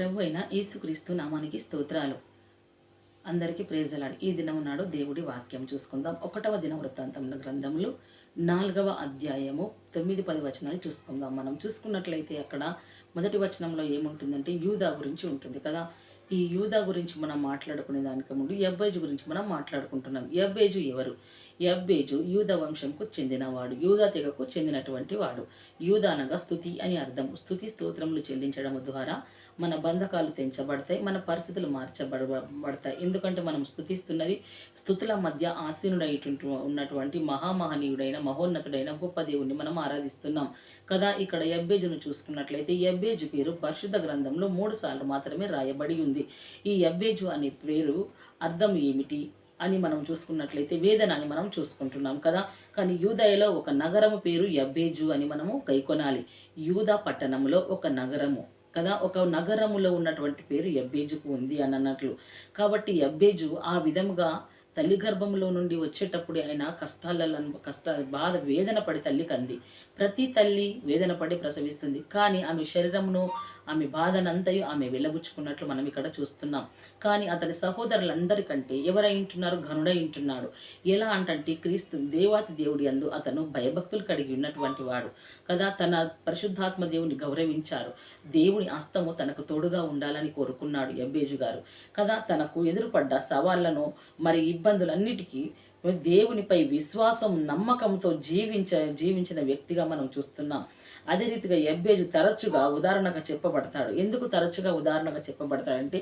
ప్రభు అయిన యేసుక్రీస్తు నామానికి స్తోత్రాలు. అందరికీ ప్రేజలాడు ఈ దినం నాడు దేవుడి వాక్యం చూసుకుందాం. ఒకటవ దిన వృత్తాంతముల గ్రంథములు నాలుగవ అధ్యాయము తొమ్మిది పది వచనాలు చూసుకుందాం. మనం చూసుకున్నట్లయితే అక్కడ మొదటి వచనంలో ఏముంటుందంటే యూదా గురించి ఉంటుంది కదా. ఈ యూదా గురించి మనం మాట్లాడుకునే దానికి ముందు ఎబ్బేజు గురించి మనం మాట్లాడుకుంటున్నాం. ఎబ్బేజు ఎవరు? యబ్బేజు యూద వంశంకు చెందినవాడు యూద తెగకు చెందినటువంటి వాడు. యూద అనగా స్థుతి అని అర్థం. స్థుతి స్తోత్రములు చెల్లించడం ద్వారా మన బంధకాలు తెంచబడతాయి మన పరిస్థితులు మార్చబడబడతాయి. ఎందుకంటే మనం స్థుతిస్తున్నది స్థుతుల మధ్య ఆసీనుడైటు ఉన్నటువంటి మహామహనీయుడైన మహోన్నతుడైన గొప్ప దేవుణ్ణి మనం ఆరాధిస్తున్నాం. కదా ఇక్కడ ఎబ్బేజును చూసుకున్నట్లయితే ఎబ్బేజు పేరు పరిశుద్ధ గ్రంథంలో మూడు సార్లు మాత్రమే రాయబడి ఉంది. ఈ ఎబ్బేజు అనే పేరు అర్థం ఏమిటి? అని మనం చూసుకున్నట్లయితే వేదన అని మనం చూసుకుంటున్నాం కదా. కానీ యూదయలో ఒక నగరము పేరు యబ్బేజు అని మనము కైకొనాలి. యూదా పట్టణంలో ఒక నగరము కదా. ఒక నగరములో ఉన్నటువంటి పేరు యబ్బేజుకు ఉంది అని అన్నట్లు. కాబట్టి యబ్బేజు ఆ విధముగా తల్లి గర్భంలో నుండి వచ్చేటప్పుడు ఆయన కష్టాలలో కష్ట బాధ వేదన పడి తల్లి కంది ప్రతి తల్లి వేదన పడి ప్రసవిస్తుంది. కానీ ఆమె శరీరమును ఆమె బాధనంతయు ఆమె వెళ్ళబుచ్చుకున్నట్లు మనం ఇక్కడ చూస్తున్నాం. కానీ అతని సహోదరులందరికంటే ఎవరై ఉంటున్నారు? ఘనుడై ఉంటున్నాడు. ఎలా అంటే క్రీస్తు దేవాతి దేవుడి అందు అతను భయభక్తులు కలిగి ఉన్నటువంటి వాడు కదా. తన పరిశుద్ధాత్మ దేవుని గౌరవించారు. దేవుని హస్తము తనకు తోడుగా ఉండాలని కోరుకున్నాడు ఎబ్బేజు గారు కదా. తనకు ఎదురుపడ్డ సవాళ్ళను మరి ఇబ్బంది ఇబ్బందులన్నిటికీ దేవునిపై విశ్వాసం నమ్మకంతో జీవించ జీవించిన వ్యక్తిగా మనం చూస్తున్నాం. అదే రీతిగా ఎబ్బేజు తరచుగా ఉదాహరణగా చెప్పబడతాడు. ఎందుకు తరచుగా ఉదాహరణగా చెప్పబడతాడంటే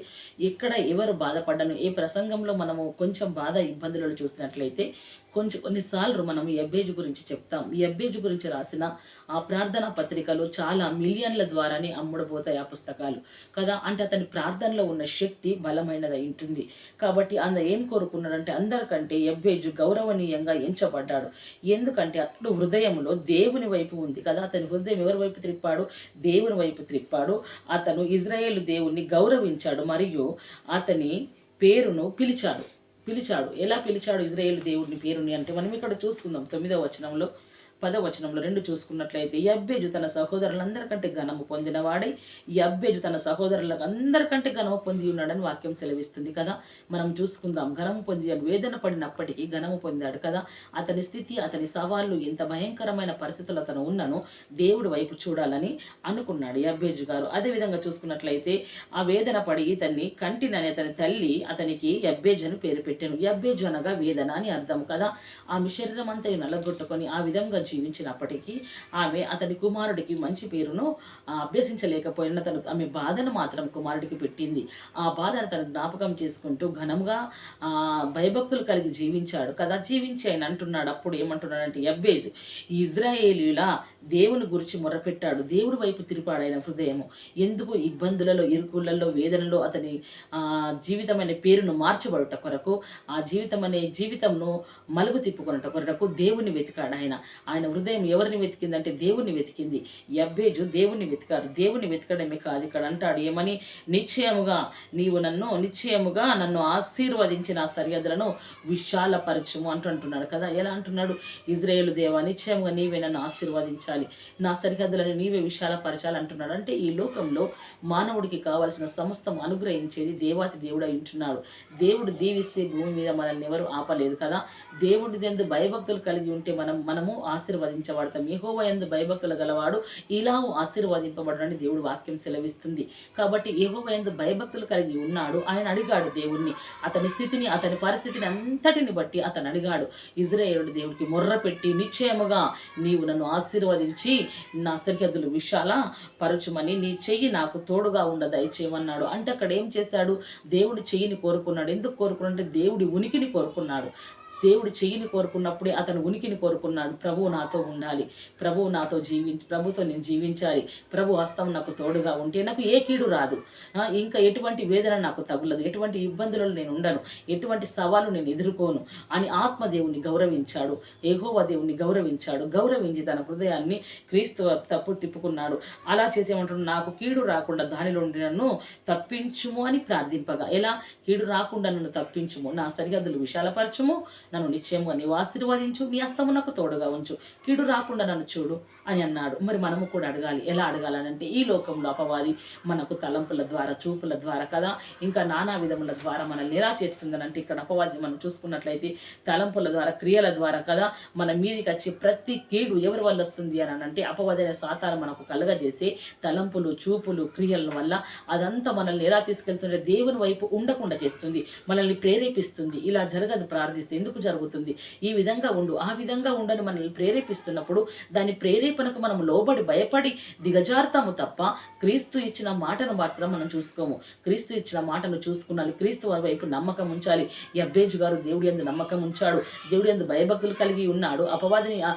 ఇక్కడ ఎవరు బాధపడ్డను? ఏ ప్రసంగంలో మనము కొంచెం బాధ ఇబ్బందులను చూసినట్లయితే కొంచెం కొన్నిసార్లు మనం ఈ ఎబ్బేజు గురించి చెప్తాం. ఈ ఎబ్బేజు గురించి రాసిన ఆ ప్రార్థనా పత్రికలు చాలా మిలియన్ల ద్వారానే అమ్ముడుపోతాయి ఆ పుస్తకాలు. కదా? అంటే అతని ప్రార్థనలో ఉన్న శక్తి బలమైనది ఉంటుంది. కాబట్టి అంద ఏం కోరుకున్నాడంటే అందరికంటే ఎబ్బేజు గౌరవనీయంగా ఎంచబడ్డాడు. ఎందుకంటే అతడు హృదయంలో దేవుని వైపు ఉంది కదా? అతని హృదయం ఎవరి వైపు త్రిప్పాడు? దేవుని వైపు త్రిప్పాడు. అతను ఇజ్రాయేల్ దేవుణ్ణి గౌరవించాడు. మరియు అతని పేరును పిలిచాడు. పిలిచాడు. ఎలా పిలిచాడు? ఇజ్రాయేల్ దేవుడిని పేరుని అంటే మనం ఇక్కడ చూసుకుందాం తొమ్మిదవ వచనంలో. పదవచనంలో రెండు చూసుకున్నట్లయితే యబ్బేజు తన సహోదరులందరికంటే ఘనము పొందినవాడై యబ్బేజు తన సహోదరులకు అందరికంటే ఘనము పొంది ఉన్నాడని వాక్యం సెలవిస్తుంది కదా. మనం చూసుకుందాం. ఘనము పొంది వేదన పడినప్పటికీ ఘనము పొందాడు కదా. అతని స్థితి అతని సవాళ్ళు ఎంత భయంకరమైన పరిస్థితులు అతను ఉన్నను దేవుడి వైపు చూడాలని అనుకున్నాడు యబ్బేజు గారు. అదేవిధంగా చూసుకున్నట్లయితే ఆ వేదన పడి ఇతన్ని కంటినని అతని తల్లి అతనికి యబ్బేజు అని పేరు పెట్టాను. యబ్బేజు అనగా వేదన అని అర్థం కదా. ఆమె శరీరం అంతా నలగొట్టుకొని ఆ విధంగా జీవించినప్పటికీ ఆమె అతని కుమారుడికి మంచి పేరును అభ్యసించలేకపోయిన తను ఆమె బాధను మాత్రం కుమారుడికి పెట్టింది. ఆ బాధను తను జ్ఞాపకం చేసుకుంటూ ఘనంగా భయభక్తులు కలిగి జీవించాడు. కదా జీవించి ఆయన అంటున్నాడు. అప్పుడు ఏమంటున్నాడంటే ఎబ్బేజ్ ఇజ్రాయేలీల దేవుని గురించి మొరపెట్టాడు. దేవుడి వైపు తిరిపాడు ఆయన హృదయము. ఎందుకు? ఇబ్బందులలో ఇరుకులలో వేదనలో అతని జీవితం అనే పేరును మార్చబడుట కొరకు ఆ జీవితం అనే జీవితంను మలుగు తిప్పుకున్నట కొరకు దేవుని వెతికాడు ఆయన. ఆయన హృదయం ఎవరిని వెతికిందంటే దేవుణ్ణి వెతికింది. యబ్బేజు దేవుణ్ణి వెతికారు దేవుని వెతకడమే కాదు ఇక్కడ అంటాడు. ఏమని? నిశ్చయముగా నీవు నన్ను నిశ్చయముగా నన్ను ఆశీర్వదించి నా సరిహద్దులను విశాలపరచుము అంటుంటున్నాడు కదా. ఎలా అంటున్నాడు? ఇజ్రాయేల్ దేవ నిశ్చయముగా నీవే నన్ను ఆశీర్వదించాలి. నా సరిహద్దులను నీవే విశాలపరచాలి అంటున్నాడు. అంటే ఈ లోకంలో మానవుడికి కావలసిన సమస్తం అనుగ్రహించేది దేవాతి దేవుడు ఉంటున్నాడు. దేవుడు దీవిస్తే భూమి మీద మనల్ని ఎవరు ఆపలేదు కదా. దేవుడి ఎందు భయభక్తులు కలిగి ఉంటే మనం మనము ఆశీర్వదించబడతాం. యహోవ ఎందు భయభక్తులు గలవాడు ఇలా ఆశీర్వదింపబడని దేవుడు వాక్యం సెలవిస్తుంది. కాబట్టి యహోవ ఎందు భయభక్తులు కలిగి ఉన్నాడు. ఆయన అడిగాడు దేవుణ్ణి. అతని స్థితిని అతని పరిస్థితిని అంతటిని బట్టి అతను అడిగాడు. ఇజ్రాయేలుడు దేవుడికి మొర్ర పెట్టి నిశ్చయముగా నీవు నన్ను ఆశీర్వదించి నా సరిహద్దులు విశాల పరచుమని నీ చెయ్యి నాకు తోడుగా ఉండ దయచేయమన్నాడు. అంటే అక్కడ ఏం చేశాడు? దేవుడు చెయ్యిని కోరుకున్నాడు. ఎందుకు కోరుకున్నాడు? దేవుడి ఉనికిని కోరుకున్నాడు. దేవుడు చెయ్యిని కోరుకున్నప్పుడే అతను ఉనికిని కోరుకున్నాడు. ప్రభువు నాతో ఉండాలి. ప్రభువు నాతో జీవి ప్రభుతో నేను జీవించాలి. ప్రభు హస్తం నాకు తోడుగా ఉంటే నాకు ఏ కీడు రాదు. ఇంకా ఎటువంటి వేదన నాకు తగులదు. ఎటువంటి ఇబ్బందులలో నేను ఉండను. ఎటువంటి సవాలు నేను ఎదుర్కోను అని ఆత్మదేవుని గౌరవించాడు. ఏహోవా దేవుని గౌరవించాడు. గౌరవించి తన హృదయాన్ని క్రీస్తు తప్పు తిప్పుకున్నాడు. అలా చేసేమంటున్నాడు. నాకు కీడు రాకుండా దానిలో నన్ను తప్పించుము అని ప్రార్థింపగా. ఎలా? కీడు రాకుండా నన్ను తప్పించుము. నా సరిహద్దులు విశాలపరచుము. నన్ను నిశ్చయముగా నీవు ఆశీర్వదించు నీ హస్తము నాకు తోడుగా ఉంచు. కీడు రాకుండా నన్ను చూడు. అని అన్నాడు. మరి మనము కూడా అడగాలి. ఎలా అడగాలనంటే ఈ లోకంలో అపవాది మనకు తలంపుల ద్వారా చూపుల ద్వారా కదా. ఇంకా నానా విధముల ద్వారా మనల్ని ఎలా చేస్తుందనంటే ఇక్కడ అపవాది మనం చూసుకున్నట్లయితే తలంపుల ద్వారా క్రియల ద్వారా కదా మన మీదికి వచ్చే ప్రతి కీడు ఎవరి వల్ల వస్తుంది అని అంటే అపవాది అనే మనకు కలగజేసే తలంపులు చూపులు క్రియల వల్ల అదంతా మనల్ని ఎలా తీసుకెళ్తుంటే దేవుని వైపు ఉండకుండా చేస్తుంది. మనల్ని ప్రేరేపిస్తుంది. ఇలా జరగదు ప్రార్థిస్తే ఎందుకు జరుగుతుంది? ఈ విధంగా ఉండు ఆ విధంగా ఉండని మనల్ని ప్రేరేపిస్తున్నప్పుడు దాన్ని ప్రేరేపి ప్రేరేపణకు మనం లోబడి భయపడి దిగజారుతాము తప్ప క్రీస్తు ఇచ్చిన మాటను మాత్రం మనం చూసుకోము. క్రీస్తు ఇచ్చిన మాటను చూసుకున్నాలి. క్రీస్తు వారి వైపు నమ్మకం ఉంచాలి. అబ్బేజు గారు దేవుడి ఎందు నమ్మకం ఉంచాడు. దేవుడి ఎందు భయభక్తులు కలిగి ఉన్నాడు. అపవాదిని ఆ-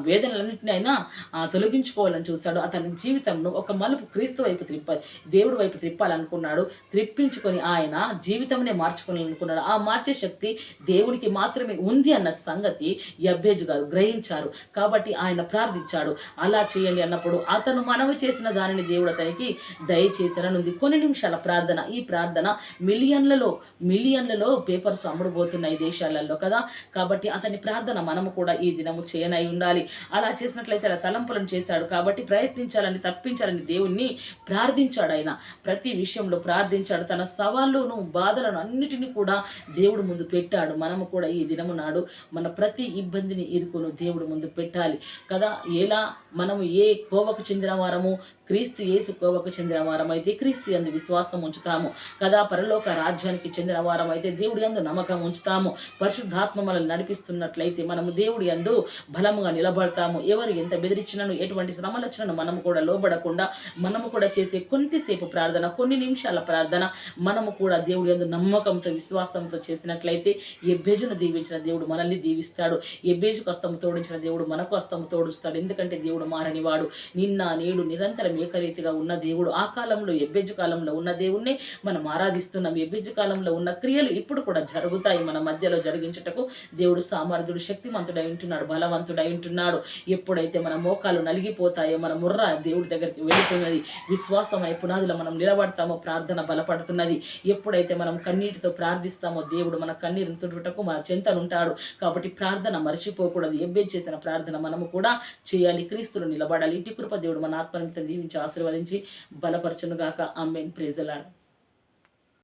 వేదనలన్నింటినీ అయినా తొలగించుకోవాలని చూశాడు. అతని జీవితంను ఒక మలుపు క్రీస్తు వైపు త్రిప్ప దేవుడి వైపు త్రిప్పాలనుకున్నాడు. త్రిప్పించుకొని ఆయన జీవితంనే మార్చుకోవాలనుకున్నాడు ఆ మార్చే శక్తి దేవుడికి మాత్రమే ఉంది అన్న సంగతి యబ్బేజు గారు గ్రహించారు. కాబట్టి ఆయన ప్రార్థించాడు. అలా చేయండి అన్నప్పుడు అతను మనవి చేసిన దానిని దేవుడు అతనికి దయచేశారనుంది. కొన్ని నిమిషాల ప్రార్థన. ఈ ప్రార్థన మిలియన్లలో మిలియన్లలో పేపర్స్ అమ్ముడుపోతున్నాయి దేశాలలో కదా. కాబట్టి అతని ప్రార్థన మనము కూడా ఈ దినము చేయనై ఉండాలి. అలా చేసినట్లయితే అలా తలంపులను చేశాడు. కాబట్టి ప్రయత్నించాలని తప్పించాలని దేవుణ్ణి ప్రార్థించాడు ఆయన. ప్రతి విషయంలో ప్రార్థించాడు. తన సవాళ్ళను బాధలను అన్నిటినీ కూడా దేవుడు ముందు పెట్టాడు. మనము కూడా ఈ దినము నాడు మన ప్రతి ఇబ్బందిని ఇరుకును దేవుడు ముందు పెట్టాలి కదా. ఎలా మనము ఏ కోవకు చెందిన వారము క్రీస్తు యేసు కోవకు చెందిన వారమైతే క్రీస్తు యందు విశ్వాసం ఉంచుతాము. కదా పరలోక రాజ్యానికి చెందిన వారమైతే దేవుడి యందు నమ్మకం ఉంచుతాము. పరిశుద్ధాత్మ మనల్ని నడిపిస్తున్నట్లయితే మనము దేవుడి యందు బలముగా నిలబడతాము. ఎవరు ఎంత బెదిరించినను ఎటువంటి శ్రమలు మనము కూడా లోబడకుండా మనము కూడా చేసే కొంతసేపు ప్రార్థన కొన్ని నిమిషాల ప్రార్థన మనము కూడా దేవుడి యందు నమ్మకంతో విశ్వాసంతో చేసినట్లయితే ఎబ్బేజును దీవించిన దేవుడు మనల్ని దీవిస్తాడు. ఎబ్బేజుకు హస్తము తోడించిన దేవుడు మనకు హస్తము తోడుస్తాడు. ఎందుకంటే దేవుడు మారనివాడు. నిన్న నేడు నిరంతరం ఏకరీతిగా ఉన్న దేవుడు ఆ కాలంలో ఎబ్బెజ్జు కాలంలో ఉన్న దేవుణ్ణి మనం ఆరాధిస్తున్నాం. ఎబ్బెజ్జు కాలంలో ఉన్న క్రియలు ఇప్పుడు కూడా జరుగుతాయి మన మధ్యలో జరిగించుటకు. దేవుడు సామర్థ్యుడు శక్తిమంతుడై ఉంటున్నాడు బలవంతుడై ఉంటున్నాడు. ఎప్పుడైతే మన మోకాలు నలిగిపోతాయో మన ముర్ర దేవుడి దగ్గరికి వెళుతున్నది విశ్వాసమై పునాదిలో మనం నిలబడతామో ప్రార్థన బలపడుతున్నది. ఎప్పుడైతే మనం కన్నీటితో ప్రార్థిస్తామో దేవుడు మన కన్నీరుని తుడుటకు మన చెంతనుంటాడు. కాబట్టి ప్రార్థన మర్చిపోకూడదు. ఎబ్బే చేసిన ప్రార్థన మనము కూడా చే చేయాలి క్రీస్తులు నిలబడాలి. ఇటు కృప దేవుడు మన ఆత్మనిమితం దీవించి ఆశీర్వదించి బలపరచునుగాక. అమ్మేన్ ప్రేజలాడు